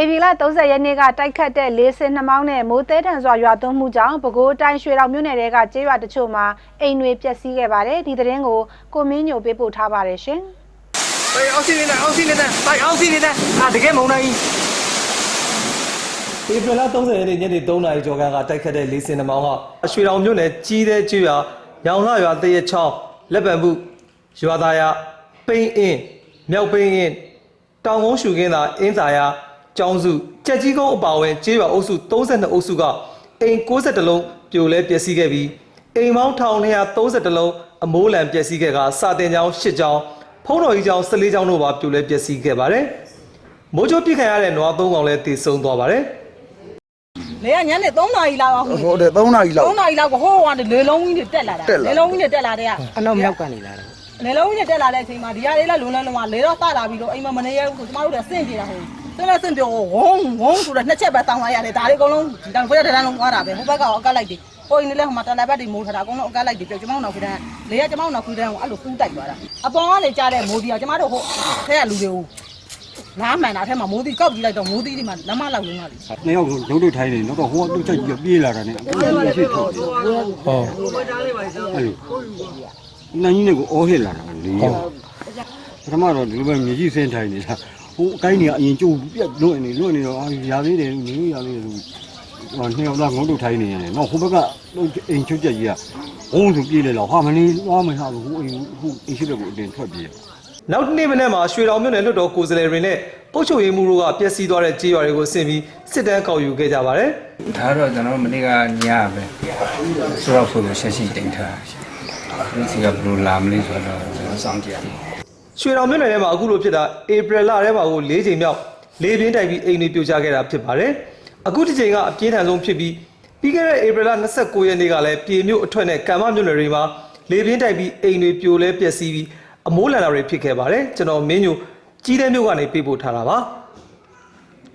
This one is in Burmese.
ဧပြီလ30ရက်နေ့ကတိုက်ခတ်တဲ့လေဆင်နှမောင်းနဲ့မိုးသေးထန်စွာရွာသွန်းမှုကြောင့်ပဲခူးတိုင်းရွှေတောင်မြို့နယ်တဲကကျေးရွာတချို့မှာအိမ်တွေပျက်စီးခဲ့ပါတယ်ဒီသတင်းကိုကိုမင်းညိုပေးပို့ထားပါတယ်ရှင်အေးအောက်စီနေတာအောက်စီနေတာတိုက်အောက်စီနေတာအာတကယ်မုံနိုင်ဧပြီလ30ရက်နေ့ညနေ3နာရီကျော်ကကတိုက်ခတ်တဲ့လေးစင်နှမောင်းကရွှေတောင်မြို့နယ်ကြီးတဲ့ကျွရွာရောင်လှရွာတရချောင်းလက်ပံမှုရွာသားရပိန်းအင်းမြောက်ပိန်းအင်းတောင်ကုန်းရှုခင်းသာအင်းသာရ ကျောင်းစုကြက်ကြီးကုန်းအပါအဝင်ကျေးရွာအုပ်စု32အုပ်စုကအိမ်60လုံးပြိုလဲပျက်စီးခဲ့ပြီးအိမ်ပေါင်း1230လုံးအမိုးလံပျက်စီးခဲ့ကစာတင်ကျောင်း10ကျောင်းဖုံးတော်ကြီးကျောင်း14ကျောင်းတို့ပါပြိုလဲပျက်စီးခဲ့ပါတယ်မိုးချိုးပြစ်ခံရတဲ့နွားသုံးကောင်လည်းတည်ဆုံသွားပါတယ်လေကညနေ3နာရီလောက်အောင်ဟုတ်တယ်3နာရီလောက်3နာရီလောက်ကဟိုးကလေလုံးကြီးတွေတက်လာတာတက်လာလေလုံးကြီးတွေတက်လာတဲ့ကအနောက်မြောက်ကနေလာတယ်လေလုံးကြီးတွေတက်လာတဲ့အချိန်မှာဒီဟာလေးလည်းလုံလန်းလုံးကလေတော့စလာပြီးတော့အိမ်မှာမနေရဘူးဆိုကျမတို့လည်းစင့်ပြေတာဟို စင့်လဲစင့်ပြောဝုန်းဝုန်းဆိုတော့နှစ်ချက်ပဲတောင်းလိုက်ရတယ်ဒါလေးအကုန်လုံးဒီတန်ခွဲတဲ့တန်းလုံးသွားတာပဲဟိုဘက်ကတော့အကတ်လိုက်တယ်ဟိုအိမ်လေးလည်းဟိုမှာတန်လိုက်ဘက်တွေမိုးထားတာအကုန်လုံးအကတ်လိုက်တယ်ပြောကျမတို့နောက်ခွေးတန်းလေကကျမတို့နောက်ခွေးတန်းကိုအဲ့လိုကူးတိုက်သွားတာအပေါ်ကနေကြားတဲ့မိုးဒီကကျမတို့ဟိုထဲကလူတွေကိုနားမှန်တာထဲမှာမိုးဒီကောက်ကြည့်လိုက်တော့မိုးဒီဒီမှာလမ်းမလောက်လုံးကလေနှစ်ယောက်လုံးတို့ထိုင်းနေတော့ဟိုကတုတ်ချက်ကြီးပြေးလာတာနဲ့အခုလည်းဖြစ်ထုတ်တယ်ဟုတ်အဲ့လိုနိုင်ကြီးနဲ့ကိုအော်ဟစ်လာတာလေပထမတော့ဒီလိုပဲမြေကြီးဆင်းထိုင်နေတာ ဟိုအကိုင်းကြီးကအရင်ကျုပ်ပြက်လွတ်နေလွတ်နေတော့အာရာသေးတယ်လူရသေးတယ်လူဟိုနှစ်ယောက်သားငုံတို့ထိုင်းနေရတယ်နော်ဟိုဘက်ကအိမ်ချုပ်ချက်ကြီးကဘုံဆိုပြေးလေတော့ဟာမနေသွားမဟာဘူးဟိုအိမ်ဟိုအိမ်ရှိတဲ့ကိုအတင်ထွက်ပြေးနောက်တစ်နေ့မနေ့မှာရွှေတောင်မြို့နယ်လွတ်တော်ကိုယ်စားလှယ်တွေနဲ့ပုတ်ချုပ်ရေးမှုတို့ကပျက်စီးသွားတဲ့ကြေးရွာတွေကိုဆင်ပြီးစစ်တမ်းကောက်ယူခဲ့ကြပါတယ်ဒါတော့ကျွန်တော်မနေ့ကညပဲဆိုတော့ဆိုလို့ရှက်ရှိတင်ထားဒီစီကဘယ်လိုလာမလဲဆိုတော့ကျွန်တော်စောင့်ကြည့်ရတယ်။ ရွှေတောင်မြို့နယ်ထဲမှာအခုလိုဖြစ်တာဧပြီလထဲမှာကို၄ချိန်မြောက်လေပြင်းတိုက်ပြီးအိမ်တွေပြိုကျခဲ့တာဖြစ်ပါတယ်။အခုတစ်ချိန်ကအပြင်းထန်ဆုံးဖြစ်ပြီးပြီးခဲ့တဲ့ဧပြီလ29ရက်နေ့ကလည်းပြည်မြို့အထွတ်နဲ့ကံမမြို့နယ်တွေမှာလေပြင်းတိုက်ပြီးအိမ်တွေပြိုလဲပျက်စီးပြီးအမိုးလန်တာတွေဖြစ်ခဲ့ပါတယ်။ကျွန်တော်မင်းညိုကြီးတဲ့မြို့ကနေပြေးပို့ထားတာပါ။